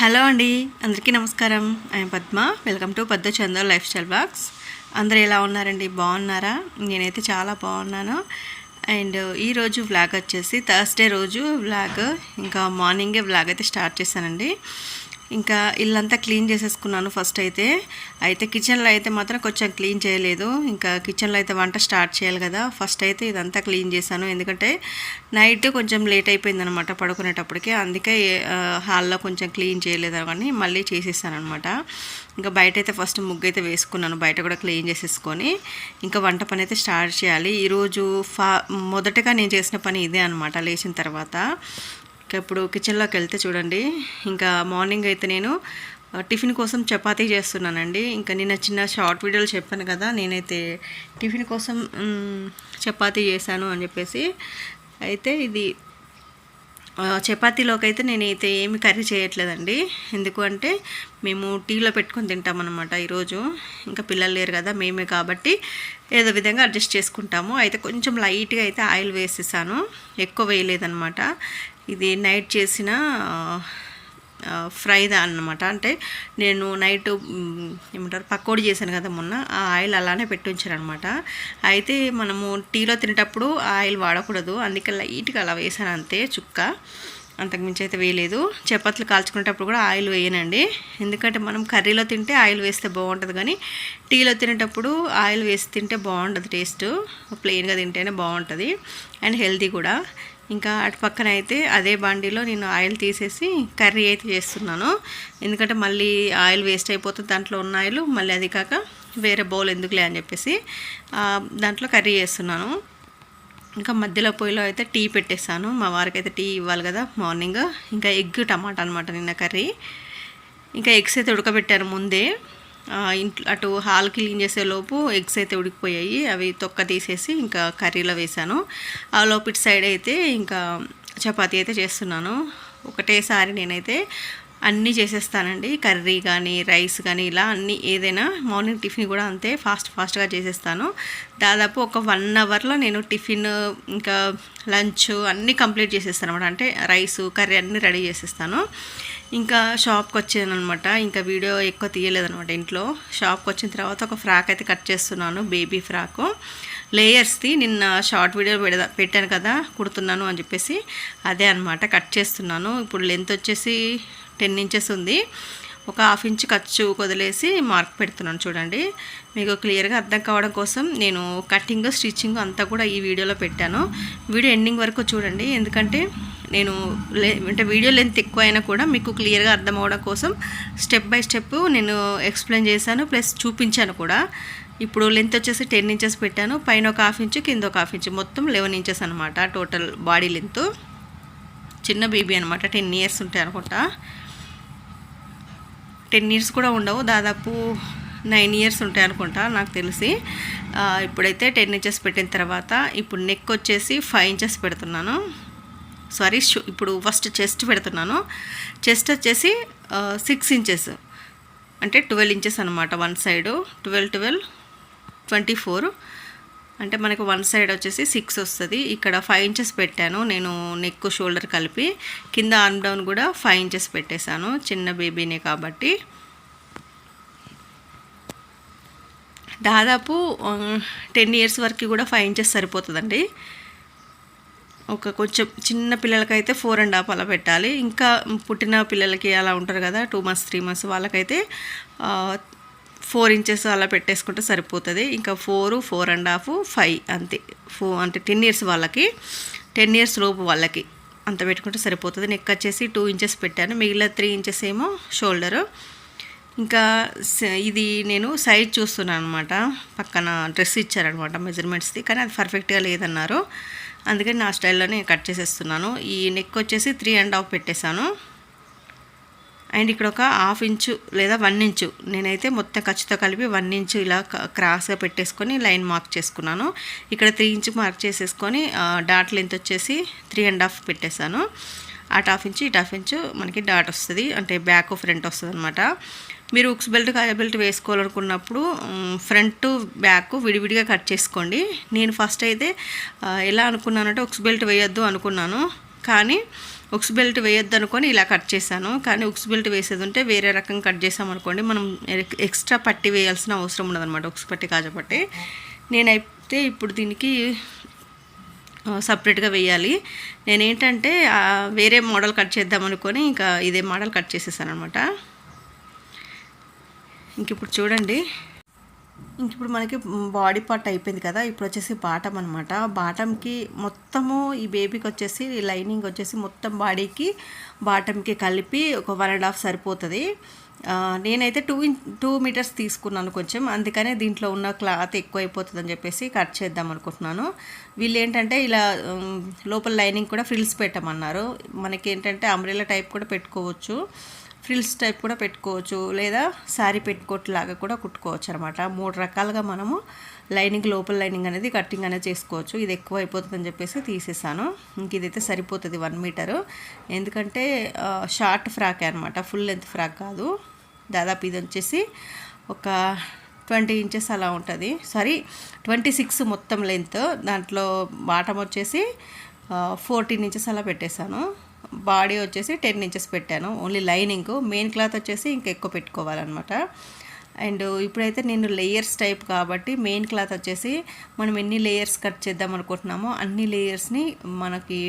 Hello అండి అందరికీ నమస్కారం. I'm Padma. Welcome to Padma Chandra life style blogs అందరూ ఎలా ఉన్నారండి? బాగున్నారా? నేనైతే చాలా బాగున్నాను. అండ్ ఈరోజు వ్లాగ్ వచ్చేసి థర్స్డే రోజు వ్లాగ్. ఇంకా మార్నింగే వ్లాగ్ అయితే స్టార్ట్ చేశానండి. ఇంకా ఇల్లంతా క్లీన్ చేసేసుకున్నాను ఫస్ట్ అయితే. అయితే కిచెన్లో అయితే మాత్రం కొంచెం క్లీన్ చేయలేదు. ఇంకా కిచెన్లో అయితే వంట స్టార్ట్ చేయాలి కదా. ఫస్ట్ అయితే ఇదంతా క్లీన్ చేశాను. ఎందుకంటే నైట్ కొంచెం లేట్ అయిపోయింది అనమాట పడుకునేటప్పటికి. అందుకే హాల్లో కొంచెం క్లీన్ చేయలేదు కానీ మళ్ళీ చేసేసాను అనమాట ఇంకా బయట అయితే ఫస్ట్ ముగ్గు అయితే వేసుకున్నాను. బయట కూడా క్లీన్ చేసేసుకొని ఇంకా వంట పని అయితే స్టార్ట్ చేయాలి. ఈరోజు ఫా మొదటగా నేను చేసిన పని ఇదే అనమాట. లేచిన తర్వాత ఇప్పుడు కిచెన్లోకి వెళ్తే చూడండి. ఇంకా మార్నింగ్ అయితే నేను టిఫిన్ కోసం చపాతీ చేస్తున్నానండి. ఇంకా నిన్న చిన్న షార్ట్ వీడియోలు చెప్పాను కదా నేనైతే టిఫిన్ కోసం చపాతీ చేశాను అని చెప్పేసి. అయితే ఇది చపాతీలోకి అయితే నేనైతే ఏమి కర్రీ చేయట్లేదండి. ఎందుకు అంటే మేము టీలో పెట్టుకొని తింటామన్నమాట ఈరోజు. ఇంకా పిల్లలు లేరు కదా మేమే కాబట్టి ఏదో విధంగా అడ్జస్ట్ చేసుకుంటాము. అయితే కొంచెం లైట్గా అయితే ఆయిల్ వేసేసాను. ఎక్కువ వేయలేదనమాట ఇది నైట్ చేసిన ఫ్రై ఫ్రైదా అన్నమాట. అంటే నేను నైట్ ఏమంటారు పకోడీ చేశాను కదా మొన్న ఆ ఆయిల్ అలానే పెట్టి అనమాట అయితే మనము టీలో తినేటప్పుడు ఆయిల్ వాడకూడదు. అందుకే లైట్గా అలా వేసాను అంతే చుక్క. అంతకుమించి అయితే వేయలేదు. చపాతీలు కాల్చుకునేటప్పుడు కూడా ఆయిల్ వేయనండి. ఎందుకంటే మనం కర్రీలో తింటే ఆయిల్ వేస్తే బాగుంటుంది కానీ టీలో తినేటప్పుడు ఆయిల్ వేసి తింటే బాగుంటుంది టేస్ట్. ప్లెయిన్గా తింటేనే బాగుంటుంది. అండ్ హెల్తీ కూడా. ఇంకా అటు పక్కన అయితే అదే బండిలో నేను ఆయిల్ తీసేసి కర్రీ అయితే చేస్తున్నాను. ఎందుకంటే మళ్ళీ ఆయిల్ వేస్ట్ అయిపోతుంది దాంట్లో ఉన్న ఆయిల్ మళ్ళీ అది కాక వేరే బౌల్ ఎందుకులే అని చెప్పేసి దాంట్లో కర్రీ చేస్తున్నాను. ఇంకా మధ్యలో పొయ్యిలో అయితే టీ పెట్టేస్తాను మా వారికి అయితే టీ ఇవ్వాలి కదా మార్నింగ్. ఇంకా ఎగ్ టమాటా అనమాట నిన్న కర్రీ. ఇంకా ఎగ్స్ అయితే ఉడకబెట్టాను ముందే. ఇంట్లో అటు హాల్ క్లీన్ చేసే లోపు ఎగ్స్ అయితే ఉడికిపోయాయి. అవి తొక్క తీసేసి ఇంకా కర్రీలో వేసాను ఆ లోపు ఇటు సైడ్ అయితే ఇంకా చపాతీ అయితే చేస్తున్నాను. ఒకటేసారి నేనైతే అన్నీ చేసేస్తానండి. కర్రీ కానీ రైస్ కానీ ఇలా అన్నీ ఏదైనా మార్నింగ్ టిఫిన్ కూడా అంతే ఫాస్ట్ ఫాస్ట్గా చేసేస్తాను. దాదాపు ఒక వన్ అవర్లో నేను టిఫిన్ ఇంకా లంచ్ అన్నీ కంప్లీట్ చేసేస్తాను అనమాట అంటే రైస్ కర్రీ అన్నీ రెడీ చేసేస్తాను. ఇంకా షాప్కి వచ్చాను అనమాట ఇంకా వీడియో ఎక్కువ తీయలేదనమాట ఇంట్లో. షాప్కి వచ్చిన తర్వాత ఒక ఫ్రాక్ అయితే కట్ చేస్తున్నాను బేబీ ఫ్రాకు. లేయర్స్ది నిన్న షార్ట్ వీడియో పెడదా పెట్టాను కదా కుడుతున్నాను అని చెప్పేసి అదే అనమాట కట్ చేస్తున్నాను. ఇప్పుడు లెంత్ వచ్చేసి టెన్ ఇంచెస్ ఉంది. ఒక హాఫ్ ఇంచ్ ఖర్చు వదిలేసి మార్క్ పెడుతున్నాను చూడండి. మీకు క్లియర్గా అర్థం కావడం కోసం నేను కటింగ్ స్టిచ్చింగ్ అంతా కూడా ఈ వీడియోలో పెట్టాను. వీడియో ఎండింగ్ వరకు చూడండి. ఎందుకంటే నేను లే అంటే వీడియో లెంత్ ఎక్కువ అయినా కూడా మీకు క్లియర్గా అర్థం అవడం కోసం స్టెప్ బై స్టెప్ నేను ఎక్స్ప్లెయిన్ చేశాను ప్లస్ చూపించాను కూడా. ఇప్పుడు లెంత్ వచ్చేసి టెన్ ఇంచెస్ పెట్టాను. పైన ఒక హాఫ్ ఇంచు కింద ఒక హాఫ్ ఇంచు. మొత్తం లెవెన్ ఇంచెస్ అనమాట టోటల్ బాడీ లెంత్. చిన్న బేబీ అనమాట టెన్ ఇయర్స్ ఉంటాయి అనుకుంటా. టెన్ ఇయర్స్ కూడా ఉండవు. దాదాపు నైన్ ఇయర్స్ ఉంటాయి అనుకుంటా నాకు తెలిసి. ఇప్పుడైతే టెన్ ఇంచెస్ పెట్టిన తర్వాత ఇప్పుడు నెక్ వచ్చేసి ఫైవ్ ఇంచెస్ పెడుతున్నాను. సారీ ఇప్పుడు ఫస్ట్ చెస్ట్ పెడుతున్నాను. చెస్ట్ వచ్చేసి సిక్స్ ఇంచెస్ అంటే ట్వెల్వ్ ఇంచెస్ అనమాట one side twelve twelve twenty four అంటే మనకు వన్ సైడ్ వచ్చేసి సిక్స్ వస్తుంది. ఇక్కడ ఫైవ్ ఇంచెస్ పెట్టాను. నేను నెక్ షోల్డర్ కలిపి కింద ఆర్మ్ డౌన్ కూడా ఫైవ్ ఇంచెస్ పెట్టేశాను. చిన్న బేబీనే కాబట్టి. దాదాపు um, టెన్ ఇయర్స్ వరకు కూడా ఫైవ్ ఇంచెస్ సరిపోతుందండి. ఒక కొంచెం చిన్న పిల్లలకైతే ఫోర్ అండ్ హాఫ్ అలా పెట్టాలి. ఇంకా పుట్టిన పిల్లలకి అలా ఉంటారు కదా టూ మంత్స్ త్రీ మంత్స్ వాళ్ళకైతే uh, ఫోర్ ఇంచెస్ అలా పెట్టేసుకుంటే సరిపోతుంది. ఇంకా four four and half five అంతే. ఫో అంటే టెన్ ఇయర్స్ వాళ్ళకి టెన్ ఇయర్స్ లోపు వాళ్ళకి అంత పెట్టుకుంటే సరిపోతుంది. నెక్ వచ్చేసి టూ ఇంచెస్ పెట్టాను. మిగిలిన త్రీ ఇంచెస్ ఏమో షోల్డరు. ఇంకా స- ఇది నేను సైజ్ చూస్తున్నాను అనమాట పక్కన డ్రెస్ ఇచ్చారనమాట మెజర్మెంట్స్ది. కానీ అది పర్ఫెక్ట్గా లేదన్నారు. అందుకని నా స్టైల్లోనే కట్ చేసేస్తున్నాను. ఈ నెక్ వచ్చేసి త్రీ అండ్ హాఫ్ పెట్టేశాను. అండ్ ఇక్కడ ఒక హాఫ్ ఇంచు లేదా వన్ ఇంచు నేనైతే మొత్తం ఖర్చుతో కలిపి వన్ ఇంచు ఇలా క్రాస్గా పెట్టేసుకొని లైన్ మార్క్ చేసుకున్నాను. ఇక్కడ త్రీ ఇంచు మార్క్ చేసేసుకొని డాట్ లెంత్ వచ్చేసి త్రీ అండ్ హాఫ్ పెట్టేశాను. అటు హాఫ్ ఇంచు ఇటు హాఫ్ ఇంచు మనకి డాట్ వస్తుంది అంటే బ్యాక్ ఫ్రంట్ వస్తుంది అనమాట మీరు ఉక్స్ బెల్ట్ కాయ బెల్ట్ వేసుకోవాలనుకున్నప్పుడు ఫ్రంట్ బ్యాక్ విడివిడిగా కట్ చేసుకోండి. నేను ఫస్ట్ అయితే ఎలా అనుకున్నానంటే ఉక్స్ బెల్ట్ వేయొద్దు అనుకున్నాను. కానీ ఉక్స్ బెల్ట్ వేయొద్దు అనుకొని ఇలా కట్ చేశాను. కానీ ఉక్స్ బెల్ట్ వేసేది ఉంటే వేరే రకం కట్ చేసామనుకోండి మనం ఎక్స్ట్రా పట్టి వేయాల్సిన అవసరం ఉండదన్నమాట ఉక్స్ పట్టి కాజపట్టి నేనైతే ఇప్పుడు దీనికి సపరేట్గా వేయాలి. నేనేంటంటే వేరే మోడల్ కట్ చేద్దాం అనుకొని ఇంకా ఇదే మోడల్ కట్ చేసేసాను అనమాట ఇంక ఇప్పుడు చూడండి. ఇంక ఇప్పుడు మనకి బాడీ పార్ట్ అయిపోయింది కదా ఇప్పుడు వచ్చేసి బాటం అనమాట బాటమ్కి మొత్తము ఈ బేబీకి వచ్చేసి లైనింగ్ వచ్చేసి మొత్తం బాడీకి బాటమ్కి కలిపి ఒక వన్ అండ్ హాఫ్ సరిపోతుంది. నేనైతే టూ ఇన్ టూ మీటర్స్ తీసుకున్నాను కొంచెం అందుకనే దీంట్లో ఉన్న క్లాత్ ఎక్కువ అయిపోతుంది అని చెప్పేసి కట్ చేద్దాం అనుకుంటున్నాను. వీళ్ళు ఏంటంటే ఇలా లోపల లైనింగ్ కూడా ఫ్రిల్స్ పెట్టమన్నారు. మనకి ఏంటంటే అంబ్రెలా టైప్ కూడా పెట్టుకోవచ్చు. ఫ్రిల్స్ టైప్ కూడా పెట్టుకోవచ్చు లేదా శారీ పెట్టుకోట్లాగా కూడా కుట్టుకోవచ్చు అనమాట మూడు రకాలుగా మనము లైనింగ్ లోపల లైనింగ్ అనేది కట్టింగ్ అనేది చేసుకోవచ్చు. ఇది ఎక్కువ అయిపోతుందని చెప్పేసి తీసేసాను. ఇంక ఇదైతే సరిపోతుంది వన్ మీటరు. ఎందుకంటే షార్ట్ ఫ్రాకే అనమాట ఫుల్ లెంత్ ఫ్రాక్ కాదు. దాదాపు ఇది వచ్చేసి ఒక ట్వంటీ ఇంచెస్ అలా ఉంటుంది. సారీ ట్వంటీ సిక్స్ మొత్తం లెంత్. దాంట్లో బాటమ్ వచ్చేసి ఫోర్టీన్ ఇంచెస్ అలా పెట్టేశాను. బాడీ వచ్చేసి టెన్ ఇంచెస్ పెట్టాను. Only lining. మెయిన్ క్లాత్ వచ్చేసి ఇంకా ఎక్కువ పెట్టుకోవాలన్నమాట. అండ్ ఇప్పుడైతే నేను లేయర్స్ టైప్ కాబట్టి మెయిన్ క్లాత్ వచ్చేసి మనం ఎన్ని లేయర్స్ కట్ చేద్దాం అనుకుంటున్నామో అన్ని లేయర్స్ని మనకి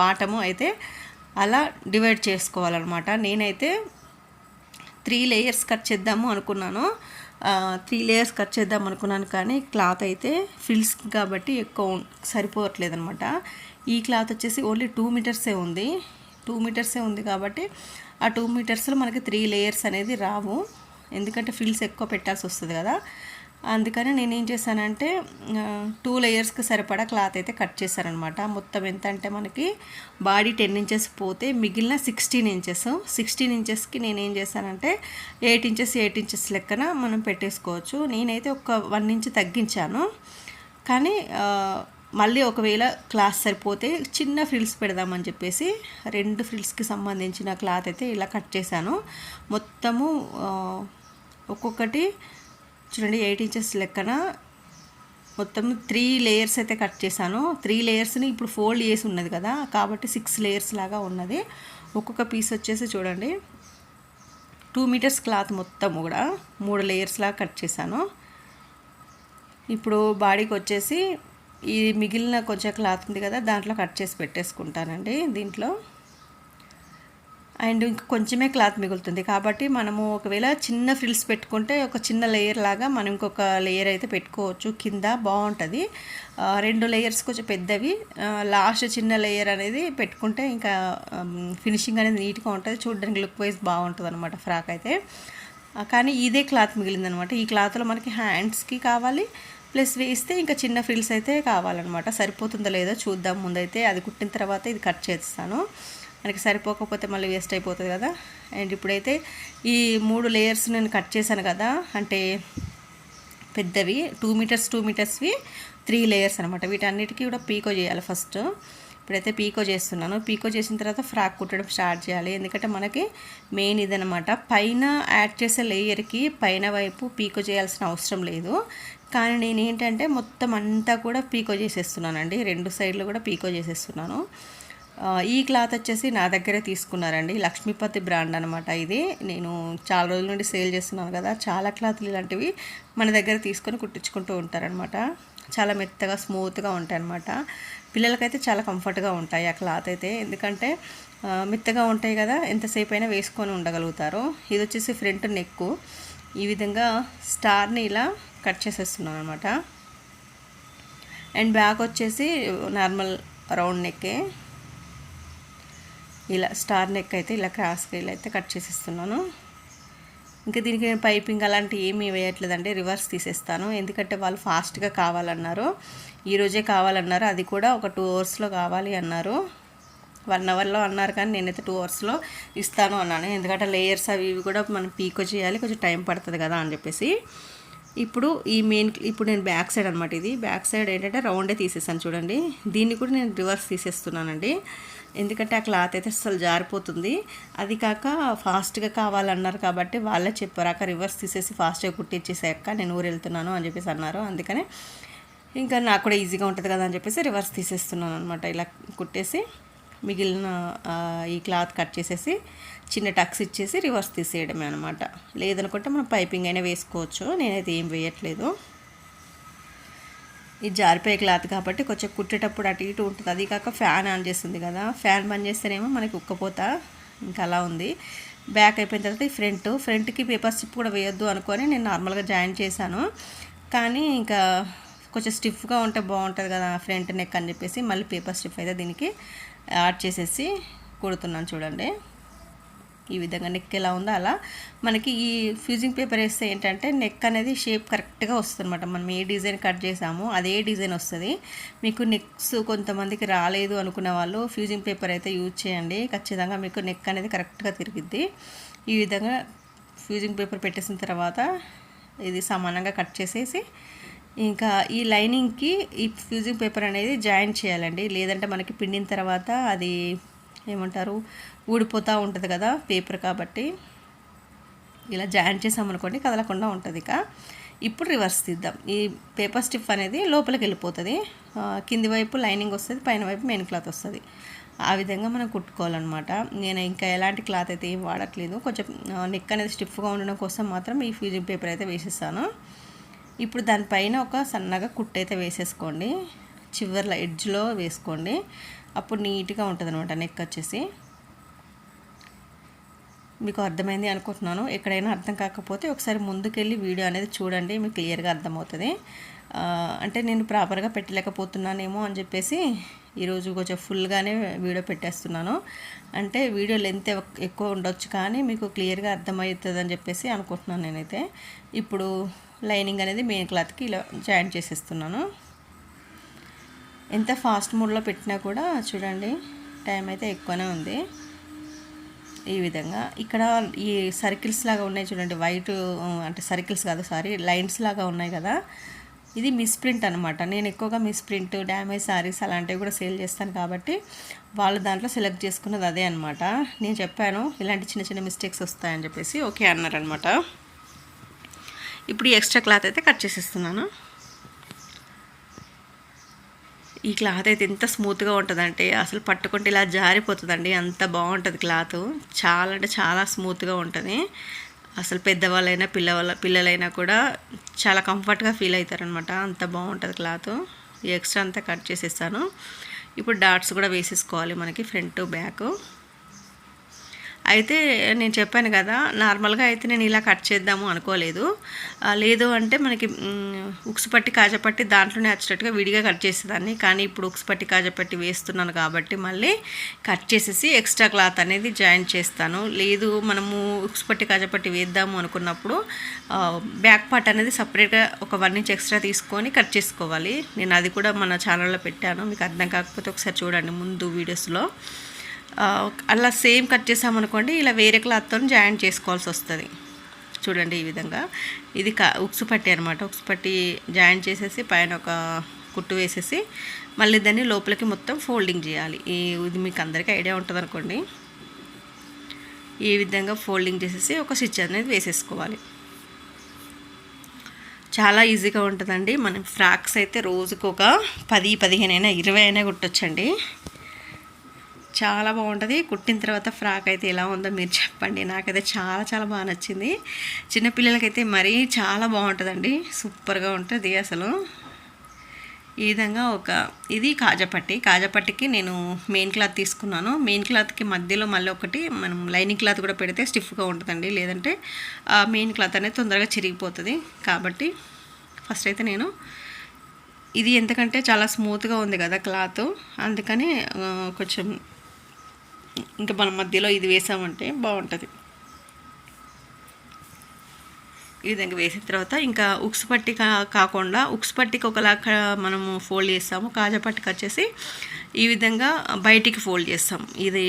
బాటము అయితే అలా డివైడ్ చేసుకోవాలన్నమాట. నేనైతే త్రీ లేయర్స్ కట్ చేద్దాము అనుకున్నాను. త్రీ లేయర్స్ కట్ చేద్దాం అనుకున్నాను కానీ క్లాత్ అయితే ఫిల్స్ కాబట్టి ఎక్కువ సరిపోవట్లేదు అనమాట ఈ క్లాత్ వచ్చేసి ఓన్లీ టూ మీటర్సే ఉంది. టూ మీటర్సే ఉంది కాబట్టి ఆ టూ మీటర్స్లో మనకి త్రీ లేయర్స్ అనేది రావు. ఎందుకంటే ఫిల్స్ ఎక్కువ పెట్టాల్సి వస్తుంది కదా. అందుకని నేను ఏం చేశానంటే టూ లేయర్స్కి సరిపడా క్లాత్ అయితే కట్ చేశానమాట మొత్తం ఎంత అంటే మనకి బాడీ టెన్ ఇంచెస్ పోతే మిగిలిన సిక్స్టీన్ ఇంచెస్. సిక్స్టీన్ ఇంచెస్కి నేను ఏం చేశానంటే ఎయిట్ ఇంచెస్ ఎయిట్ ఇంచెస్ లెక్కన మనం పెట్టేసుకోవచ్చు. నేనైతే ఒక వన్ ఇంచ్ తగ్గించాను. కానీ మళ్ళీ ఒకవేళ క్లాత్ సరిపోతే చిన్న ఫ్రిల్స్ పెడదామని చెప్పేసి రెండు ఫ్రిల్స్కి సంబంధించిన క్లాత్ అయితే ఇలా కట్ చేశాను. మొత్తము ఒక్కొక్కటి చూడండి ఎయిట్ ఇంచెస్ లెక్కన మొత్తం త్రీ లేయర్స్ అయితే కట్ చేశాను. త్రీ లేయర్స్ని ఇప్పుడు ఫోల్డ్ చేసి ఉన్నది కదా కాబట్టి సిక్స్ లేయర్స్ లాగా ఉన్నది. ఒక్కొక్క పీస్ వచ్చేసి చూడండి టూ మీటర్స్ క్లాత్ మొత్తం కూడా మూడు లేయర్స్ లాగా కట్ చేశాను. ఇప్పుడు బాడీకి వచ్చేసి ఈ మిగిలిన కొంచెం క్లాత్ ఉంది కదా దాంట్లో కట్ చేసి పెట్టేసుకుంటానండి దీంట్లో. అండ్ ఇంక కొంచెమే క్లాత్ మిగులుతుంది కాబట్టి మనము ఒకవేళ చిన్న ఫ్రిల్స్ పెట్టుకుంటే ఒక చిన్న లేయర్ లాగా మనం ఇంకొక లేయర్ అయితే పెట్టుకోవచ్చు. కింద బాగుంటుంది. రెండు లేయర్స్ కొంచెం పెద్దవి. లాస్ట్ చిన్న లేయర్ అనేది పెట్టుకుంటే ఇంకా ఫినిషింగ్ అనేది నీట్గా ఉంటుంది. చూడడానికి లుక్ వైజ్ బాగుంటుంది అనమాట ఫ్రాక్ అయితే. కానీ ఇదే క్లాత్ మిగిలిందనమాట ఈ క్లాత్లో మనకి హ్యాండ్స్కి కావాలి ప్లస్ వేస్తే ఇంకా చిన్న ఫ్రిల్స్ అయితే కావాలన్నమాట. సరిపోతుందో లేదో చూద్దాం ముందైతే. అది కుట్టిన తర్వాత ఇది కట్ చేస్తాను. మనకి సరిపోకపోతే మళ్ళీ వేస్ట్ అయిపోతుంది కదా. అండ్ ఇప్పుడైతే ఈ మూడు లేయర్స్ నేను కట్ చేశాను కదా. అంటే పెద్దవి టూ మీటర్స్ టూ మీటర్స్వి త్రీ లేయర్స్ అనమాట వీటన్నిటికీ కూడా పీకో చేయాలి ఫస్ట్. ఇప్పుడైతే పీకో చేస్తున్నాను. పీకో చేసిన తర్వాత ఫ్రాక్ కుట్టడం స్టార్ట్ చేయాలి. ఎందుకంటే మనకి మెయిన్ ఇదనమాట పైన యాడ్ చేసే లేయర్కి పైన వైపు పీకో చేయాల్సిన అవసరం లేదు. కానీ నేను ఏంటంటే మొత్తం అంతా కూడా పీకో చేసేస్తున్నానండి. రెండు సైడ్లు కూడా పీకో చేసేస్తున్నాను. ఈ క్లాత్ వచ్చేసి నా దగ్గరే తీసుకున్నారండి. లక్ష్మీపతి బ్రాండ్ అనమాట ఇది. నేను చాలా రోజుల నుండి సేల్ చేస్తున్నాను కదా. చాలా క్లాత్లు ఇలాంటివి మన దగ్గర తీసుకొని కుట్టించుకుంటూ ఉంటారనమాట చాలా మెత్తగా స్మూత్గా ఉంటాయి అనమాట పిల్లలకైతే చాలా కంఫర్ట్గా ఉంటాయి ఆ క్లాత్ అయితే. ఎందుకంటే మెత్తగా ఉంటాయి కదా. ఎంతసేపు అయినా వేసుకొని ఉండగలుగుతారు. ఇది వచ్చేసి ఫ్రంట్ నెక్ ఈ విధంగా స్టార్ని ఇలా కట్ చేసేస్తున్నాను అనమాట అండ్ బ్యాక్ వచ్చేసి నార్మల్ రౌండ్ నెక్కే ఇలా స్టార్ నెక్ అయితే ఇలా క్రాస్గా ఇలా అయితే కట్ చేసేస్తున్నాను. ఇంకా దీనికి నేను పైపింగ్ అలాంటివి ఏమీ వేయట్లేదండి రివర్స్ తీసేస్తాను. ఎందుకంటే వాళ్ళు ఫాస్ట్గా కావాలన్నారు. ఈరోజే కావాలన్నారు అది కూడా ఒక టూ అవర్స్లో కావాలి అన్నారు. వన్ అవర్లో అన్నారు కానీ నేనైతే టూ అవర్స్లో ఇస్తాను అన్నాను. ఎందుకంటే లేయర్స్ అవి ఇవి కూడా మనం పీకో చేయాలి కొంచెం టైం పడుతుంది కదా అని చెప్పేసి. ఇప్పుడు ఈ మెయిన్ ఇప్పుడు నేను బ్యాక్ సైడ్ అనమాట ఇది. బ్యాక్ సైడ్ ఏంటంటే రౌండే తీసేసాను చూడండి. దీన్ని కూడా నేను రివర్స్ తీసేస్తున్నానండి. ఎందుకంటే ఆ క్లాత్ అయితే అసలు జారిపోతుంది. అది కాక ఫాస్ట్గా కావాలన్నారు కాబట్టి వాళ్ళే చెప్పారు అక్క రివర్స్ తీసేసి ఫాస్ట్గా కుట్టించేసాక నేను ఊరు వెళ్తున్నాను అని చెప్పేసి అన్నారు. అందుకనే ఇంకా నాకు కూడా ఈజీగా ఉంటుంది కదా అని చెప్పేసి రివర్స్ తీసేస్తున్నాను అనమాట ఇలా కుట్టేసి మిగిలిన ఈ క్లాత్ కట్ చేసేసి చిన్న టక్స్ ఇచ్చేసి రివర్స్ తీసేయడమే అనమాట లేదనుకుంటే మనం పైపింగ్ అయినా వేసుకోవచ్చు. నేనైతే ఏం వేయట్లేదు. ఇది జారిపోయే క్లాత్ కాబట్టి కొంచెం కుట్టేటప్పుడు అటు ఇటు ఉంటుంది. అది కాక ఫ్యాన్ ఆన్ చేస్తుంది కదా. ఫ్యాన్ బంద్ చేస్తేనేమో మనకి ఉక్కపోతా. ఇంకా అలా ఉంది. బ్యాక్ అయిపోయిన తర్వాత ఈ ఫ్రంట్. ఫ్రంట్కి పేపర్ స్టిప్ కూడా వేయొద్దు అనుకొని నేను నార్మల్గా జాయిన్ చేశాను. కానీ ఇంకా కొంచెం స్టిఫ్గా ఉంటే బాగుంటుంది కదా ఫ్రంట్ నెక్ అని చెప్పేసి మళ్ళీ పేపర్ స్టిఫ్ అయితే దీనికి యాడ్ చేసేసి కుడుతున్నాను చూడండి. ఈ విధంగా నెక్ ఎలా ఉందో అలా. మనకి ఈ ఫ్యూజింగ్ పేపర్ వేస్తే ఏంటంటే నెక్ అనేది షేప్ కరెక్ట్గా వస్తుందన్నమాట. మనం ఏ డిజైన్ కట్ చేసామో అదే డిజైన్ వస్తుంది. మీకు నెక్స్ కొంతమందికి రాలేదు అనుకున్న వాళ్ళు ఫ్యూజింగ్ పేపర్ అయితే యూజ్ చేయండి. ఖచ్చితంగా మీకు నెక్ అనేది కరెక్ట్గా తిరిగిద్ది. ఈ విధంగా ఫ్యూజింగ్ పేపర్ పెట్టేసిన తర్వాత ఇది సమానంగా కట్ చేసేసి ఇంకా ఈ లైనింగ్కి ఈ ఫ్యూజింగ్ పేపర్ అనేది జాయిన్ చేయాలండి. లేదంటే మనకి పిండిన తర్వాత అది ఏమంటారు? ఊడిపోతూ ఉంటుంది కదా పేపర్ కాబట్టి. ఇలా జాయిన్ చేసామనుకోండి కదలకుండా ఉంటుంది ఇక. ఇప్పుడు రివర్స్ తీద్దాం. ఈ పేపర్ స్టిఫ్ అనేది లోపలికి వెళ్ళిపోతుంది. కింది వైపు లైనింగ్ వస్తుంది పైన వైపు మెయిన్ క్లాత్ వస్తుంది. ఆ విధంగా మనం కుట్టుకోవాలన్నమాట. నేను ఇంకా ఎలాంటి క్లాత్ అయితే ఏం వాడట్లేదు. కొంచెం నెక్ అనేది స్టిఫ్గా ఉండడం కోసం మాత్రం ఈ ఫ్యూజింగ్ పేపర్ అయితే వేసేస్తాను. ఇప్పుడు దానిపైన ఒక సన్నగా కుట్టు అయితే వేసేసుకోండి. చివర్ల ఎడ్జ్లో వేసుకోండి. అప్పుడు నీట్గా ఉంటుంది అనమాట నెక్ వచ్చేసి. మీకు అర్థమైంది అనుకుంటున్నాను. ఎక్కడైనా అర్థం కాకపోతే ఒకసారి ముందుకెళ్ళి వీడియో అనేది చూడండి మీకు క్లియర్గా అర్థమవుతుంది. అంటే నేను ప్రాపర్గా పెట్టలేకపోతున్నానేమో అని చెప్పేసి ఈరోజు కొంచెం ఫుల్గానే వీడియో పెట్టేస్తున్నాను. అంటే వీడియో లెంత్ ఎక్కువ ఉండొచ్చు కానీ మీకు క్లియర్గా అర్థమవుతుంది అని చెప్పేసి అనుకుంటున్నాను నేనైతే. ఇప్పుడు లైనింగ్ అనేది మెయిన్ క్లాత్కి ఇలా జాయిన్ చేసేస్తున్నాను. ఎంత ఫాస్ట్ మోడ్లో పెట్టినా కూడా చూడండి టైం అయితే ఎక్కువనే ఉంది. ఈ విధంగా. ఇక్కడ ఈ సర్కిల్స్ లాగా ఉన్నాయి చూడండి. వైట్ అంటే సర్కిల్స్ కాదు సారీ లైన్స్ లాగా ఉన్నాయి కదా. ఇది మిస్ప్రింట్ అనమాట నేను ఎక్కువగా మిస్ప్రింట్ డ్యామేజ్ సారీస్ అలాంటివి కూడా సేల్ చేస్తాను కాబట్టి వాళ్ళు దాంట్లో సెలెక్ట్ చేసుకున్నది అదే అనమాట నేను చెప్పాను ఇలాంటి చిన్న చిన్న మిస్టేక్స్ వస్తాయని చెప్పేసి ఓకే అన్నారనమాట ఇప్పుడు ఈ ఎక్స్ట్రా క్లాత్ అయితే కట్ చేసేస్తున్నాను. ఈ క్లాత్ అయితే ఎంత స్మూత్గా ఉంటుందంటే అసలు పట్టుకుంటే ఇలా జారిపోతుందండి. అంత బాగుంటుంది క్లాత్. చాలా అంటే చాలా స్మూత్గా ఉంటుంది. అసలు పెద్దవాళ్ళైనా పిల్లవాళ్ళ పిల్లలైనా కూడా చాలా కంఫర్ట్గా ఫీల్ అవుతారనమాట అంత బాగుంటుంది క్లాత్. ఎక్స్ట్రా అంతా కట్ చేసేస్తాను. ఇప్పుడు డాట్స్ కూడా వేసేసుకోవాలి మనకి ఫ్రంట్ బ్యాక్. అయితే నేను చెప్పాను కదా నార్మల్గా అయితే నేను ఇలా కట్ చేద్దాము అనుకోలేదు. లేదు అంటే మనకి మ్, ఉక్సు పట్టి కాజపట్టి దాంట్లోనే వచ్చేటట్టుగా విడిగా కట్ చేసేదాన్ని. కానీ ఇప్పుడు ఉక్సు పట్టి కాజపట్టి వేస్తున్నాను కాబట్టి మళ్ళీ కట్ చేసేసి ఎక్స్ట్రా క్లాత్ అనేది జాయిన్ చేస్తాను. లేదు మనము ఉక్సు పట్టి కాజపట్టి వేద్దాము అనుకున్నప్పుడు బ్యాక్ పార్ట్ అనేది సపరేట్గా ఒక వన్ ఇంచ్ ఎక్స్ట్రా తీసుకొని కట్ చేసుకోవాలి. నేను అది కూడా మన ఛానల్లో పెట్టాను. మీకు అర్థం కాకపోతే ఒకసారి చూడండి ముందు వీడియోస్లో. అలా సేమ్ కట్ చేసామనుకోండి ఇలా వేరే క్లాత్తో జాయిన్ చేసుకోవాల్సి వస్తుంది. చూడండి ఈ విధంగా. ఇది కా ఉక్సు పట్టి అనమాట ఉక్సు పట్టి జాయిన్ చేసేసి పైన ఒక కుట్టు వేసేసి మళ్ళీ దాన్ని లోపలికి మొత్తం ఫోల్డింగ్ చేయాలి. ఈ ఇది మీకు అందరికీ ఐడియా ఉంటుంది అనుకోండి ఈ విధంగా ఫోల్డింగ్ చేసేసి ఒక స్టిచ్ అనేది వేసేసుకోవాలి. చాలా ఈజీగా ఉంటుందండి. మనం ఫ్రాక్స్ అయితే రోజుకు ఒక పది పదిహేను అయినా ఇరవై అయినా కుట్టొచ్చండి. చాలా బాగుంటుంది. కుట్టిన తర్వాత ఫ్రాక్ అయితే ఎలా ఉందో మీరు చెప్పండి. నాకైతే చాలా చాలా బాగా నచ్చింది. చిన్నపిల్లలకైతే మరీ చాలా బాగుంటుందండి. సూపర్గా ఉంటుంది అసలు. ఈ విధంగా ఒక ఇది కాజపట్టి కాజపట్టికి నేను మెయిన్ క్లాత్ తీసుకున్నాను. మెయిన్ క్లాత్కి మధ్యలో మళ్ళీ ఒకటి మనం లైనింగ్ క్లాత్ కూడా పెడితే స్టిఫ్గా ఉంటుందండి. లేదంటే ఆ మెయిన్ క్లాత్ అనేది తొందరగా చిరిగిపోతుంది. కాబట్టి ఫస్ట్ అయితే నేను ఇది ఎందుకంటే చాలా స్మూత్గా ఉంది కదా క్లాత్. అందుకని కొంచెం ఇంకా మన మధ్యలో ఇది వేసామంటే బాగుంటుంది. ఈ విధంగా వేసిన తర్వాత ఇంకా ఉక్స్ పట్టి కాకుండా ఉక్స్ పట్టికి ఒకలా మనము ఫోల్డ్ చేస్తాము. కాజా పట్టికి వచ్చేసి ఈ విధంగా బయటికి ఫోల్డ్ చేస్తాం. ఇది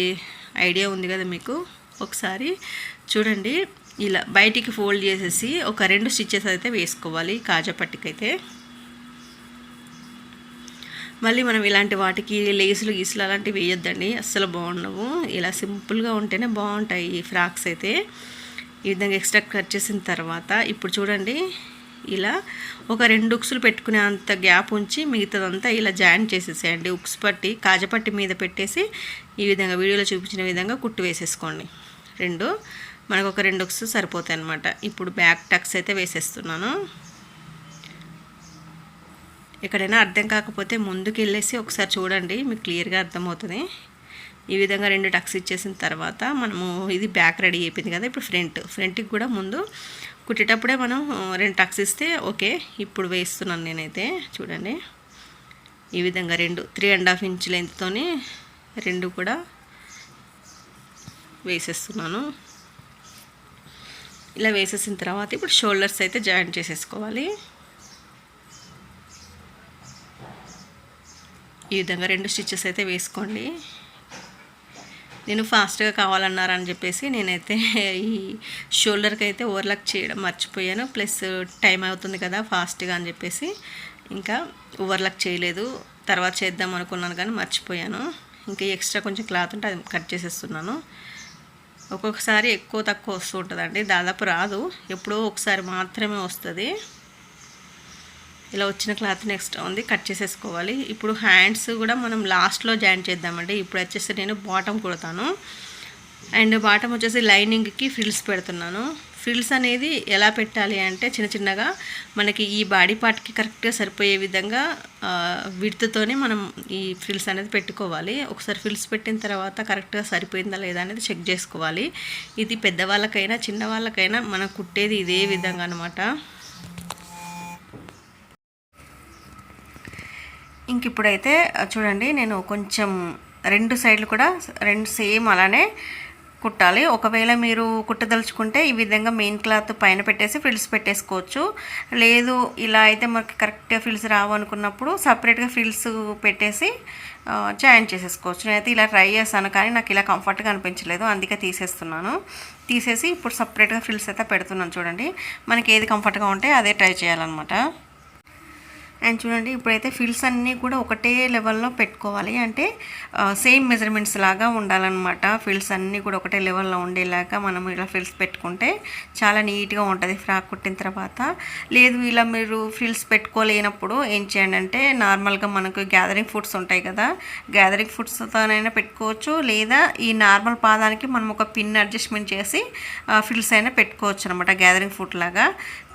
ఐడియా ఉంది కదా మీకు? ఒకసారి చూడండి. ఇలా బయటికి ఫోల్డ్ చేసేసి ఒక రెండు స్టిచ్చెస్ అయితే వేసుకోవాలి కాజా పట్టికి అయితే మళ్ళీ మనం ఇలాంటి వాటికి లేసులు గీసులు అలాంటివి వేయొద్దండి. అస్సలు బాగుండవు. ఇలా సింపుల్గా ఉంటేనే బాగుంటాయి ఈ ఫ్రాక్స్ అయితే. ఈ విధంగా ఎక్స్ట్రా కట్ చేసిన తర్వాత ఇప్పుడు చూడండి. ఇలా ఒక రెండు ఉక్సులు పెట్టుకునే అంత గ్యాప్ ఉంచి మిగతాదంతా ఇలా జాయిన్ చేసేసేయండి. ఉక్స్ పట్టి కాజపట్టి మీద పెట్టేసి ఈ విధంగా వీడియోలో చూపించిన విధంగా కుట్టు వేసేసుకోండి. రెండు మనకు ఒక రెండు ఉక్స్ సరిపోతాయి అనమాట ఇప్పుడు బ్యాక్ టక్స్ అయితే వేసేస్తున్నాను. ఎక్కడైనా అర్థం కాకపోతే ముందుకు వెళ్ళేసి ఒకసారి చూడండి మీకు క్లియర్గా అర్థమవుతుంది. ఈ విధంగా రెండు టక్స్ ఇచ్చేసిన తర్వాత మనము ఇది బ్యాక్ రెడీ అయిపోయింది కదా ఇప్పుడు ఫ్రంట్. ఫ్రంట్కి కూడా ముందు కుట్టేటప్పుడే మనం రెండు టక్స్ ఇస్తే ఓకే ఇప్పుడు వేస్తున్నాను నేనైతే. చూడండి. ఈ విధంగా రెండు త్రీ అండ్ హాఫ్ ఇంచ్ లెంత్తోని రెండు కూడా వేసేస్తున్నాను. ఇలా వేసేసిన తర్వాత ఇప్పుడు షోల్డర్స్ అయితే జాయింట్ చేసేసుకోవాలి. ఈ విధంగా రెండు స్టిచ్చెస్ అయితే వేసుకోండి. నేను ఫాస్ట్గా కావాలన్నారని చెప్పేసి నేనైతే ఈ షోల్డర్కి అయితే ఓవర్లాక్ చేయడం మర్చిపోయాను. ప్లస్ టైం అవుతుంది కదా ఫాస్ట్గా అని చెప్పేసి ఇంకా ఓవర్లాక్ చేయలేదు. తర్వాత చేద్దాం అనుకున్నాను కానీ మర్చిపోయాను. ఇంకా ఎక్స్ట్రా కొంచెం క్లాత్ ఉంటే అది కట్ చేసేస్తున్నాను. ఒక్కొక్కసారి ఎక్కువ తక్కువ వస్తూ ఉంటుందండి. దాదాపు రాదు. ఎప్పుడో ఒకసారి మాత్రమే వస్తుంది. ఇలా వచ్చిన క్లాత్ నెక్స్ట్ ఉంది కట్ చేసేసుకోవాలి. ఇప్పుడు హ్యాండ్స్ కూడా మనం లాస్ట్లో జాయిన్ చేద్దామండి. ఇప్పుడు వచ్చేసి నేను బాటమ్ కుడతాను. అండ్ బాటమ్ వచ్చేసి లైనింగ్కి ఫ్రిల్స్ పెడుతున్నాను. ఫ్రిల్స్ అనేది ఎలా పెట్టాలి అంటే చిన్న చిన్నగా మనకి ఈ బాడీ పార్ట్కి కరెక్ట్గా సరిపోయే విధంగా విడుతుతోనే మనం ఈ ఫ్రిల్స్ అనేది పెట్టుకోవాలి. ఒకసారి ఫ్రిల్స్ పెట్టిన తర్వాత కరెక్ట్గా సరిపోయిందా లేదా అనేది చెక్ చేసుకోవాలి. ఇది పెద్దవాళ్ళకైనా చిన్నవాళ్ళకైనా మనం కుట్టేది ఇదే విధంగా అనమాట ఇంక ఇప్పుడైతే చూడండి నేను కొంచెం రెండు సైడ్లు కూడా రెండు సేమ్ అలానే కుట్టాలి. ఒకవేళ మీరు కుట్టదలుచుకుంటే ఈ విధంగా మెయిన్ క్లాత్ పైన పెట్టేసి ఫ్రిల్స్ పెట్టేసుకోవచ్చు. లేదు ఇలా అయితే మనకి కరెక్ట్గా ఫ్రిల్స్ రావు అనుకున్నప్పుడు సపరేట్గా ఫ్రిల్స్ పెట్టేసి జాయిన్ చేసేసుకోవచ్చు. నేనైతే ఇలా ట్రై చేస్తాను కానీ నాకు ఇలా కంఫర్ట్గా అనిపించలేదు. అందుకే తీసేస్తున్నాను. తీసేసి ఇప్పుడు సపరేట్గా ఫ్రిల్స్ అయితే పెడుతున్నాను చూడండి. మనకి ఏది కంఫర్ట్గా ఉంటే అదే ట్రై చేయాలన్నమాట. అండ్ చూడండి ఇప్పుడైతే ఫిల్స్ అన్నీ కూడా ఒకటే లెవెల్లో పెట్టుకోవాలి. అంటే సేమ్ మెజర్మెంట్స్ లాగా ఉండాలన్నమాట. ఫిల్స్ అన్నీ కూడా ఒకటే లెవెల్లో ఉండేలాగా మనం ఇలా ఫిల్స్ పెట్టుకుంటే చాలా నీట్గా ఉంటుంది ఫ్రాక్ కుట్టిన తర్వాత. లేదు ఇలా మీరు ఫిల్స్ పెట్టుకోలేనప్పుడు ఏం చేయండి అంటే నార్మల్గా మనకు గ్యాదరింగ్ ఫుడ్స్ ఉంటాయి కదా గ్యాదరింగ్ ఫుడ్స్తోనైనా పెట్టుకోవచ్చు. లేదా ఈ నార్మల్ పాదానికి మనం ఒక పిన్ అడ్జస్ట్మెంట్ చేసి ఫిల్స్ అయినా పెట్టుకోవచ్చు అనమాట గ్యాదరింగ్ ఫుడ్ లాగా.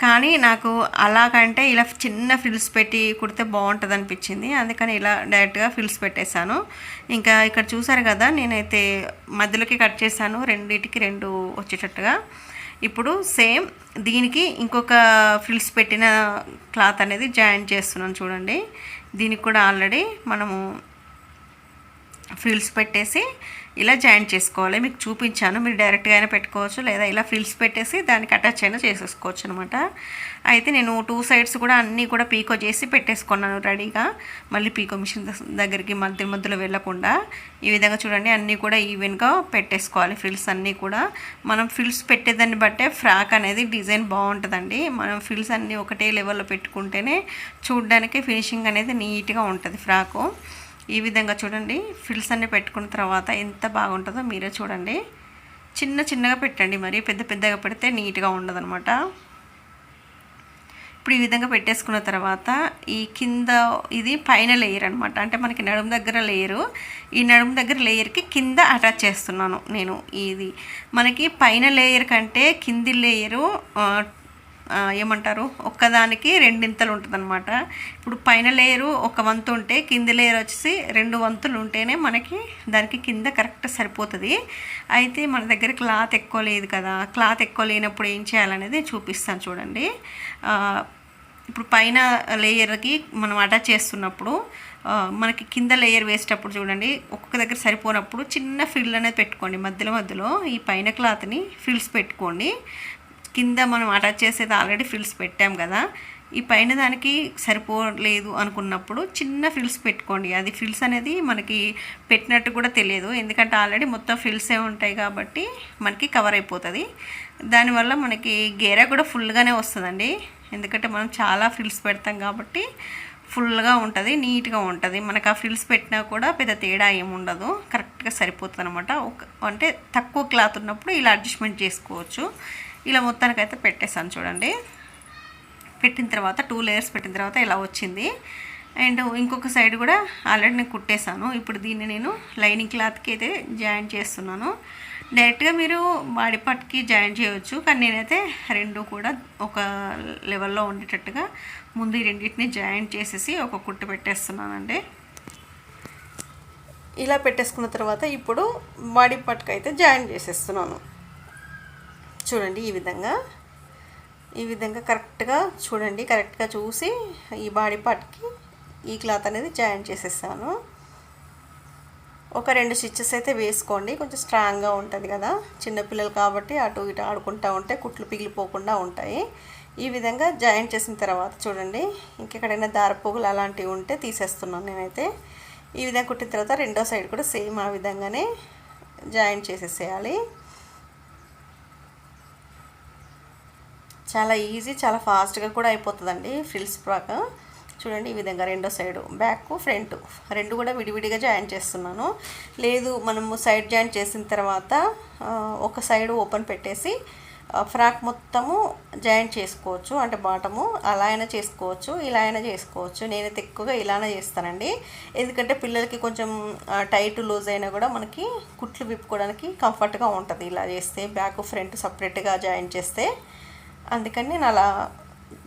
కానీ నాకు అలాగంటే ఇలా చిన్న ఫిల్స్ పెట్టి కుడితే బాగుంటుంది అనిపించింది అందుకని ఇలా డైరెక్ట్గా ఫిల్స్ పెట్టేశాను. ఇంకా ఇక్కడ చూసారు కదా నేనైతే మధ్యలోకి కట్ చేశాను. రెండింటికి రెండు వచ్చేటట్టుగా. ఇప్పుడు సేమ్ దీనికి ఇంకొక ఫిల్స్ పెట్టిన క్లాత్ అనేది జాయిన్ చేస్తున్నాను చూడండి. దీనికి కూడా ఆల్రెడీ మనము ఫిల్స్ పెట్టేసి ఇలా జాయింట్ చేసుకోవాలి. మీకు చూపించాను. మీరు డైరెక్ట్గా అయినా పెట్టుకోవచ్చు. లేదా ఇలా ఫిల్స్ పెట్టేసి దానికి అటాచ్ అయినా చేసేసుకోవచ్చు అనమాట అయితే నేను టూ సైడ్స్ కూడా అన్నీ కూడా పీకో చేసి పెట్టేసుకున్నాను రెడీగా. మళ్ళీ పీకో మిషన్ దగ్గరికి మధ్య మధ్యలో వెళ్ళకుండా ఈ విధంగా చూడండి. అన్నీ కూడా ఈవెన్గా పెట్టేసుకోవాలి ఫిల్స్ అన్నీ కూడా. మనం ఫిల్స్ పెట్టేదాన్ని బట్టే ఫ్రాక్ అనేది డిజైన్ బాగుంటుందండి. మనం ఫిల్స్ అన్నీ ఒకటే లెవెల్లో పెట్టుకుంటేనే చూడడానికి ఫినిషింగ్ అనేది నీట్గా ఉంటుంది ఫ్రాకు. ఈ విధంగా చూడండి. ఫిల్స్ అన్నీ పెట్టుకున్న తర్వాత ఎంత బాగుంటుందో మీరే చూడండి. చిన్న చిన్నగా పెట్టండి మరి. పెద్ద పెద్దగా పెడితే నీట్గా ఉండదనమాట ఇప్పుడు ఈ విధంగా పెట్టేసుకున్న తర్వాత ఈ కింద ఇది పైన లేయర్ అనమాట అంటే మనకి నడుము దగ్గర లేయరు ఈ నడుము దగ్గర లేయర్కి కింద అటాచ్ చేస్తున్నాను నేను. ఇది మనకి పైన లేయర్ కంటే కింది లేయరు ఏమంటారు? ఒక్కదానికి రెండింతలు ఉంటుంది అనమాట ఇప్పుడు పైన లేయరు ఒక వంతు ఉంటే కింది లేయర్ వచ్చేసి రెండు వంతులు ఉంటేనే మనకి దానికి కింద కరెక్ట్ సరిపోతుంది. అయితే మన దగ్గర క్లాత్ ఎక్కువ లేదు కదా క్లాత్ ఎక్కువ లేనప్పుడు ఏం చేయాలనేది చూపిస్తాను చూడండి. ఇప్పుడు పైన లేయర్కి మనం అటాచ్ చేస్తున్నప్పుడు మనకి కింద లేయర్ వేసేటప్పుడు చూడండి ఒక్కొక్క దగ్గర సరిపోనప్పుడు చిన్న ఫిల్ అనేది పెట్టుకోండి. మధ్యలో మధ్యలో ఈ పైన క్లాత్ని ఫిల్స్ పెట్టుకోండి. కింద మనం అటాచ్ చేసేది ఆల్రెడీ ఫ్రిల్స్ పెట్టాం కదా. ఈ పైన దానికి సరిపోలేదు అనుకున్నప్పుడు చిన్న ఫ్రిల్స్ పెట్టుకోండి. అది ఫ్రిల్స్ అనేది మనకి పెట్టినట్టు కూడా తెలియదు. ఎందుకంటే ఆల్రెడీ మొత్తం ఫ్రిల్సే ఉంటాయి కాబట్టి మనకి కవర్ అయిపోతుంది. దానివల్ల మనకి గేరా కూడా ఫుల్గానే వస్తుందండి. ఎందుకంటే మనం చాలా ఫ్రిల్స్ పెడతాం కాబట్టి ఫుల్గా ఉంటుంది నీట్గా ఉంటుంది. మనకు ఆ ఫ్రిల్స్ పెట్టినా కూడా పెద్ద తేడా ఏముండదు కరెక్ట్గా సరిపోతుంది అనమాట అంటే తక్కువ క్లాత్ ఉన్నప్పుడు ఇలా అడ్జస్ట్మెంట్ చేసుకోవచ్చు. ఇలా మొత్తానికైతే పెట్టేసాను చూడండి. పెట్టిన తర్వాత టూ లేయర్స్ పెట్టిన తర్వాత ఇలా వచ్చింది. అండ్ ఇంకొక సైడ్ కూడా ఆల్రెడీ నేను కుట్టేశాను. ఇప్పుడు దీన్ని నేను లైనింగ్ క్లాత్కి అయితే జాయిన్ చేస్తున్నాను. డైరెక్ట్గా మీరు బాడీ పార్ట్కి జాయిన్ చేయవచ్చు కానీ నేనైతే రెండు కూడా ఒక లెవెల్లో ఉండేటట్టుగా ముందు ఈ రెండింటిని జాయిన్ చేసేసి ఒక కుట్టు పెట్టేస్తున్నానండి. ఇలా పెట్టేసుకున్న తర్వాత ఇప్పుడు బాడీ పార్ట్కి అయితే జాయిన్ చేసేస్తున్నాను. చూడండి ఈ విధంగా. ఈ విధంగా కరెక్ట్గా చూడండి కరెక్ట్గా చూసి ఈ బాడీ పార్ట్కి ఈ క్లాత్ అనేది జాయిన్ చేసేసాను ఒక రెండు స్టిచ్చెస్ అయితే వేసుకోండి కొంచెం స్ట్రాంగ్గా ఉంటుంది కదా. చిన్నపిల్లలు కాబట్టి అటు ఇటు ఆడుకుంటూ ఉంటే కుట్లు పిగిలిపోకుండా ఉంటాయి. ఈ విధంగా జాయిన్ చేసిన తర్వాత చూడండి ఇంకెక్కడైనా దారపోగులు అలాంటివి ఉంటే తీసేస్తున్నాను నేనైతే. ఈ విధంగా కుట్టిన తర్వాత రెండో సైడ్ కూడా సేమ్ ఆ విధంగానే జాయిన్ చేసేసేయాలి. చాలా ఈజీ చాలా ఫాస్ట్గా కూడా అయిపోతుందండి ఫ్రిల్స్ ఫ్రాక్ చూడండి ఈ విధంగా రెండో సైడు బ్యాక్ ఫ్రంట్ రెండు కూడా విడివిడిగా జాయిన్ చేస్తున్నాను. లేదు మనము సైడ్ జాయిన్ చేసిన తర్వాత ఒక సైడ్ ఓపెన్ పెట్టేసి ఫ్రాక్ మొత్తము జాయిన్ చేసుకోవచ్చు. అంటే బాటము అలా అయినా చేసుకోవచ్చు ఇలా అయినా చేసుకోవచ్చు. నేనైతే ఎక్కువగా ఇలానే చేస్తానండి. ఎందుకంటే పిల్లలకి కొంచెం టైట్ లూజ్ అయినా కూడా మనకి కుట్లు విప్పుకోవడానికి కంఫర్ట్గా ఉంటుంది. ఇలా చేస్తే బ్యాక్ ఫ్రంట్ సపరేట్గా జాయిన్ చేస్తే. అందుకని నేను అలా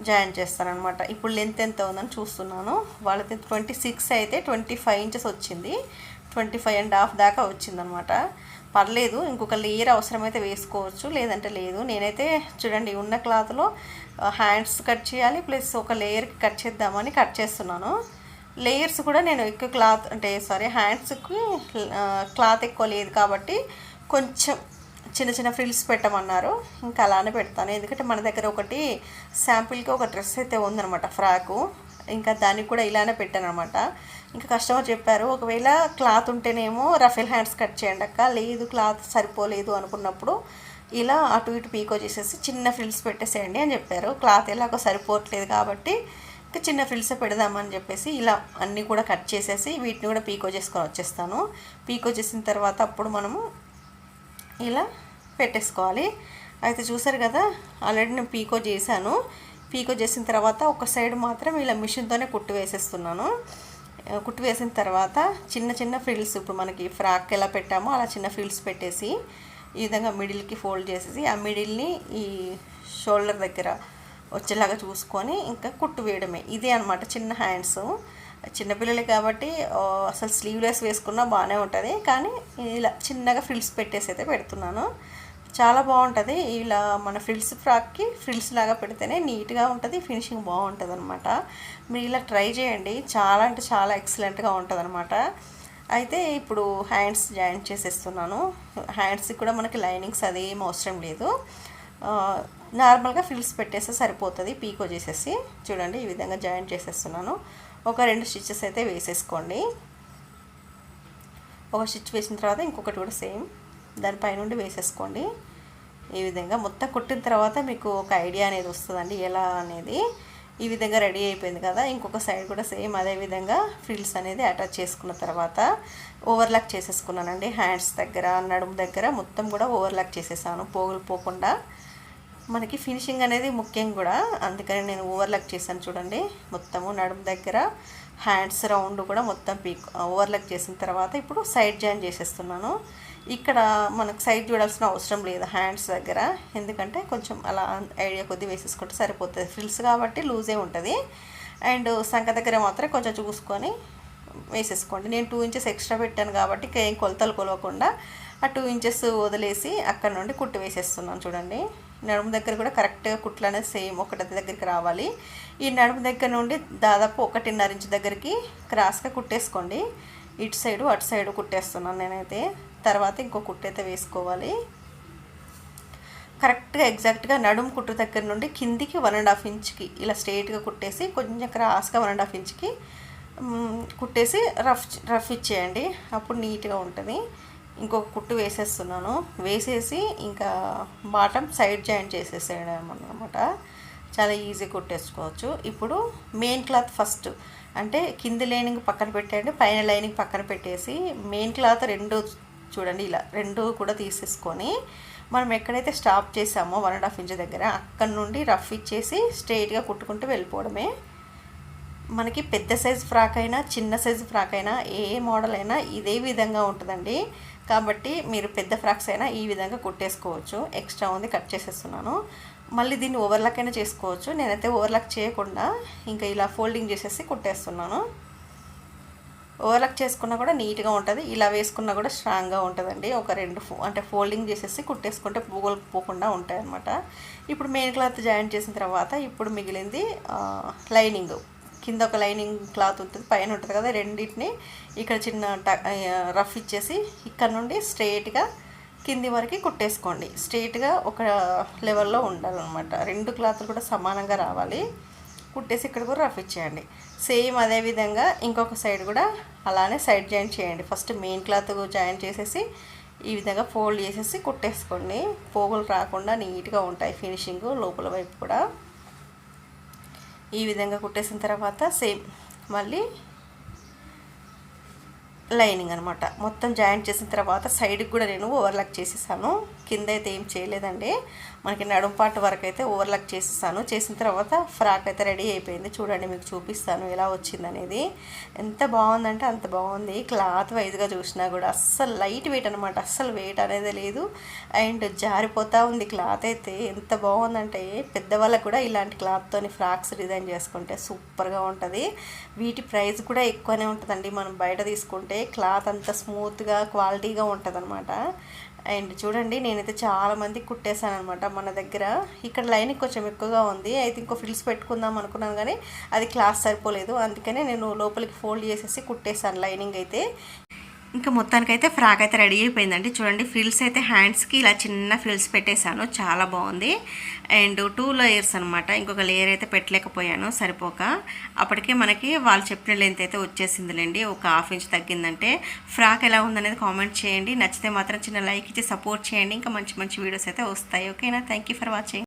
జాయిన్ చేస్తాను అనమాట ఇప్పుడు లెంత్ ఎంత ఉందని చూస్తున్నాను. వాళ్ళది ట్వంటీ సిక్స్ అయితే ట్వంటీ ఫైవ్ ఇంచెస్ వచ్చింది. ట్వంటీ ఫైవ్ అండ్ హాఫ్ దాకా వచ్చిందనమాట పర్లేదు ఇంకొక లేయర్ అవసరమైతే వేసుకోవచ్చు. లేదంటే లేదు. నేనైతే చూడండి ఉన్న క్లాత్లో హ్యాండ్స్ కట్ చేయాలి ప్లస్ ఒక లేయర్కి కట్ చేద్దామని కట్ చేస్తున్నాను. లేయర్స్ కూడా నేను ఎక్కువ క్లాత్ అంటే సారీ హ్యాండ్స్కి క్లాత్ ఎక్కువ లేదు కాబట్టి కొంచెం చిన్న చిన్న ఫ్రిల్స్ పెట్టమన్నారు. ఇంకా అలానే పెడతాను. ఎందుకంటే మన దగ్గర ఒకటి శాంపిల్కి ఒక డ్రెస్ అయితే ఉందనమాట ఫ్రాకు. ఇంకా దానికి కూడా ఇలానే పెట్టాను అనమాట ఇంకా కస్టమర్ చెప్పారు ఒకవేళ క్లాత్ ఉంటేనేమో రఫెల్ హ్యాండ్స్ కట్ చేయండి అక్క. లేదు క్లాత్ సరిపోలేదు అనుకున్నప్పుడు ఇలా అటు ఇటు పీకో చేసేసి చిన్న ఫ్రిల్స్ పెట్టేసేయండి అని చెప్పారు. క్లాత్ ఎలాగో సరిపోవట్లేదు కాబట్టి ఇంకా చిన్న ఫ్రిల్స్ పెడదామని చెప్పేసి ఇలా అన్నీ కూడా కట్ చేసేసి వీటిని కూడా పీకో చేసుకొని వచ్చేస్తాను. పీకో చేసిన తర్వాత అప్పుడు మనము ఇలా పెట్టేసుకోవాలి. అయితే చూసారు కదా ఆల్రెడీ నేను పీకో చేశాను. పీకో చేసిన తర్వాత ఒక సైడ్ మాత్రం ఇలా మిషన్తోనే కుట్టు వేసేస్తున్నాను. కుట్టు వేసిన తర్వాత చిన్న చిన్న ఫ్రిల్స్ ఇప్పుడు మనకి ఫ్రాక్ ఎలా పెట్టామో అలా చిన్న ఫ్రిల్స్ పెట్టేసి ఈ విధంగా మిడిల్కి ఫోల్డ్ చేసేసి ఆ మిడిల్ని ఈ షోల్డర్ దగ్గర వచ్చేలాగా చూసుకొని ఇంకా కుట్టు వేయడమే. ఇదే అనమాట చిన్న హ్యాండ్స్. చిన్నపిల్లలు కాబట్టి అసలు స్లీవ్లెస్ వేసుకున్నా బాగానే ఉంటుంది. కానీ ఇలా చిన్నగా ఫ్రిల్స్ పెట్టేసి అయితే పెడుతున్నాను. చాలా బాగుంటుంది. ఇలా మన ఫ్రిల్స్ ఫ్రాక్కి ఫ్రిల్స్ లాగా పెడితేనే నీట్గా ఉంటుంది ఫినిషింగ్ బాగుంటుంది అనమాట మీరు ఇలా ట్రై చేయండి. చాలా అంటే చాలా ఎక్సలెంట్గా ఉంటుంది అనమాట అయితే ఇప్పుడు హ్యాండ్స్ జాయిన్ చేసేస్తున్నాను. హ్యాండ్స్కి కూడా మనకి లైనింగ్స్ అదేం అవసరం లేదు. నార్మల్గా ఫ్రిల్స్ పెట్టేస్తే సరిపోతుంది. పీకో చేసేసి చూడండి ఈ విధంగా జాయిన్ చేసేస్తున్నాను. ఒక రెండు స్టిచ్చెస్ అయితే వేసేసుకోండి. ఒక స్టిచ్ వేసిన తర్వాత ఇంకొకటి కూడా సేమ్. దానిపై నుండి వేసేసుకోండి. ఈ విధంగా మొత్తం కుట్టిన తర్వాత మీకు ఒక ఐడియా అనేది వస్తుందండి ఎలా అనేది. ఈ విధంగా రెడీ అయిపోయింది కదా ఇంకొక సైడ్ కూడా సేమ్ అదే విధంగా ఫ్రిల్స్ అనేది అటాచ్ చేసుకున్న తర్వాత ఓవర్లాక్ చేసేసుకున్నానండి. హ్యాండ్స్ దగ్గర నడుము దగ్గర మొత్తం కూడా ఓవర్లాక్ చేసేసాను. పోగులు పోకుండా మనకి ఫినిషింగ్ అనేది ముఖ్యం కూడా. అందుకని నేను ఓవర్లాక్ చేశాను చూడండి. మొత్తము నడుము దగ్గర హ్యాండ్స్ రౌండ్ కూడా మొత్తం పీక్ ఓవర్లక్ చేసిన తర్వాత ఇప్పుడు సైడ్ జాయిన్ చేసేస్తున్నాను. ఇక్కడ మనకు సైడ్ చూడాల్సిన అవసరం లేదు హ్యాండ్స్ దగ్గర ఎందుకంటే కొంచెం అలా ఐడియా కొద్ది వేసేసుకుంటే సరిపోతుంది. ఫ్రిల్స్ కాబట్టి లూజే ఉంటుంది. అండ్ సంఖ దగ్గర మాత్రం కొంచెం చూసుకొని వేసేసుకోండి. నేను టూ ఇంచెస్ ఎక్స్ట్రా పెట్టాను కాబట్టి ఏం కొలతలు కొలవకుండా ఆ టూ ఇంచెస్ వదిలేసి అక్కడ నుండి కుట్టు వేసేస్తున్నాను చూడండి. నడుము దగ్గర కూడా కరెక్ట్గా కుట్లు అనేది సేమ్ ఒకటి దగ్గరికి రావాలి. ఈ నడుము దగ్గర నుండి దాదాపు ఒకటిన్నర ఇంచు దగ్గరికి క్రాస్గా కుట్టేసుకోండి. ఇటు సైడు అటు సైడు కుట్టేస్తున్నాను నేనైతే. తర్వాత ఇంకో కుట్టైతే వేసుకోవాలి. కరెక్ట్గా ఎగ్జాక్ట్గా నడుము కుట్టు దగ్గర నుండి కిందికి వన్ అండ్ హాఫ్ ఇంచ్కి ఇలా స్ట్రేట్గా కుట్టేసి కొంచెం క్రాస్గా వన్ అండ్ హాఫ్ ఇంచ్కి కుట్టేసి రఫ్ రఫ్ ఇచ్చేయండి. అప్పుడు నీట్గా ఉంటుంది. ఇంకొక కుట్టు వేసేస్తున్నాను. వేసేసి ఇంకా బాటమ్ సైడ్ జాయింట్ చేసేసేయడం అనమాట చాలా ఈజీ కుట్టేసుకోవచ్చు. ఇప్పుడు మెయిన్ క్లాత్ ఫస్ట్. అంటే కింది లైనింగ్ పక్కన పెట్టండి పైన లైనింగ్ పక్కన పెట్టేసి మెయిన్ క్లాత్ రెండు చూడండి ఇలా రెండు కూడా తీసేసుకొని మనం ఎక్కడైతే స్టాప్ చేసామో వన్ అండ్ హాఫ్ ఇంచ్ దగ్గర అక్కడ నుండి రఫ్ ఇచ్చేసి స్ట్రైట్గా కుట్టుకుంటూ వెళ్ళిపోవడమే. మనకి పెద్ద సైజు ఫ్రాక్ అయినా చిన్న సైజు ఫ్రాక్ అయినా ఏ మోడల్ అయినా ఇదే విధంగా ఉంటుందండి. కాబట్టి మీరు పెద్ద ఫ్రాక్స్ అయినా ఈ విధంగా కుట్టేసుకోవచ్చు. ఎక్స్ట్రా ఉంది కట్ చేసేస్తున్నాను. మళ్ళీ దీన్ని ఓవర్లాక్ అయినా చేసుకోవచ్చు. నేనైతే ఓవర్లాక్ చేయకుండా ఇంకా ఇలా ఫోల్డింగ్ చేసేసి కుట్టేస్తున్నాను. ఓవర్లాక్ చేసుకున్నా కూడా నీట్గా ఉంటుంది. ఇలా వేసుకున్నా కూడా స్ట్రాంగ్గా ఉంటుందండి. ఒక రెండు ఫో అంటే ఫోల్డింగ్ చేసేసి కుట్టేసుకుంటే పూగలు పోకుండా ఉంటాయి అనమాట ఇప్పుడు మెయిన్ క్లాత్ జాయిన్ చేసిన తర్వాత ఇప్పుడు మిగిలింది లైనింగ్. కింద ఒక లైనింగ్ క్లాత్ ఉంటుంది పైన ఉంటుంది కదా రెండింటిని ఇక్కడ చిన్న రఫ్ ఇచ్చేసి ఇక్కడ నుండి స్ట్రైట్గా కింది వరకు కుట్టేసుకోండి. స్ట్రైట్గా ఒక లెవెల్లో ఉండాలన్నమాట. రెండు క్లాత్లు కూడా సమానంగా రావాలి. కుట్టేసి ఇక్కడ కూడా రఫ్ ఇచ్చేయండి. సేమ్ అదే విధంగా ఇంకొక సైడ్ కూడా అలానే సైడ్ జాయింట్ చేయండి. ఫస్ట్ మెయిన్ క్లాత్ జాయింట్ చేసేసి ఈ విధంగా ఫోల్డ్ చేసేసి కుట్టేసుకోండి. పోగులు రాకుండా నీట్గా ఉంటాయి ఫినిషింగ్ లోపల వైపు కూడా. ఈ విధంగా కుట్టేసిన తర్వాత సేమ్ మళ్ళీ లైనింగ్ అనమాట మొత్తం జాయింట్ చేసిన తర్వాత సైడ్కి కూడా నేను ఓవర్లాక్ చేసేసాను. కింద అయితే ఏం చేయలేదండి. మనకి నడుం పాటు వరకు అయితే ఓవర్లాక్ చేసేసాను. చేసిన తర్వాత ఫ్రాక్ అయితే రెడీ అయిపోయింది. చూడండి మీకు చూపిస్తాను ఎలా వచ్చిందనేది. ఎంత బాగుందంటే అంత బాగుంది. క్లాత్ వైజ్గా చూసినా కూడా అస్సలు లైట్ వెయిట్ అనమాట అస్సలు వెయిట్ అనేది లేదు. అండ్ జారిపోతూ ఉంది క్లాత్ అయితే. ఎంత బాగుందంటే పెద్దవాళ్ళకు కూడా ఇలాంటి క్లాత్తోని ఫ్రాక్స్ డిజైన్ చేసుకుంటే సూపర్గా ఉంటుంది. వీటి ప్రైస్ కూడా ఎక్కువనే ఉంటుందండి. మనం బయట తీసుకుంటే క్లాత్ అంత స్మూత్గా క్వాలిటీగా ఉంటుంది అనమాట అండ్ చూడండి నేనైతే చాలా మంది కుట్టేశాను అనమాట మన దగ్గర. ఇక్కడ లైనింగ్ కొంచెం ఎక్కువగా ఉంది. అయితే ఇంకో ఫ్రిల్స్ పెట్టుకుందాం అనుకున్నాను కానీ అది క్లాస్ సరిపోలేదు. అందుకనే నేను లోపలికి ఫోల్డ్ చేసేసి కుట్టేశాను లైనింగ్ అయితే. ఇంకా మొత్తానికైతే ఫ్రాక్ అయితే రెడీ అయిపోయిందండి. చూడండి ఫ్రిల్స్ అయితే హ్యాండ్స్కి ఇలా చిన్న ఫ్రిల్స్ పెట్టేశాను. చాలా బాగుంది. అండ్ టూ లేయర్స్ అనమాట ఇంకొక లేయర్ అయితే పెట్టలేకపోయాను. సరిపోక. అప్పటికే మనకి వాళ్ళు చెప్పిన లెంత్ అయితే వచ్చేసిందిలేండి. ఒక హాఫ్ ఇంచ్ తగ్గిందంటే. ఫ్రాక్ ఎలా ఉందనేది కామెంట్ చేయండి. నచ్చితే మాత్రం చిన్న లైక్ ఇచ్చి సపోర్ట్ చేయండి. ఇంకా మంచి మంచి వీడియోస్ అయితే వస్తాయి. ఓకేనా? Thank for watching.